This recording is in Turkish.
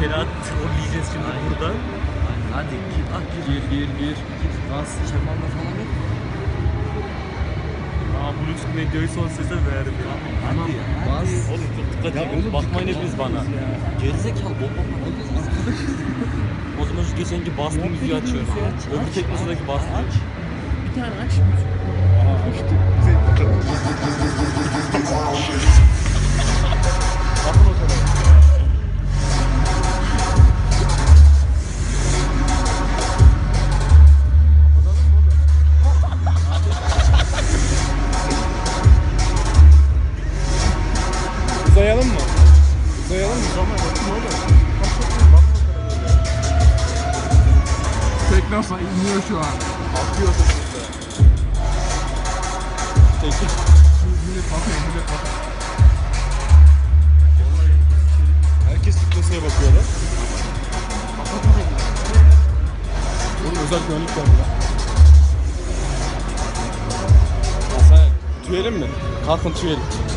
Ferhat trolleyeceğiz şimdi burada. Hadi gir, ah gir. Gir gir gir. Bas çakmanda falan yok. Aa bunun üstüne göğüs son sese verdi. Hadi. Bas. Oğlum çok dikkat oğlum, Bakmayın hepiniz bana. Gerizekalı bomba falan. O zaman şu geçenki bastığım müziği açıyoruz. Öbür teknosundaki bastığım. Bir tane aç. Bakın Uzayalım mı? Uzayalım mı? Teknosa iniyor şu an. Atıyor sesinde. Peki. Millet bakıyor, millet bakıyor. Herkes Teknosa'ya bakıyor lan. Oğlum özel güvenlik var burada. Hasan, tüyelim mi? Kalkın tüyelim.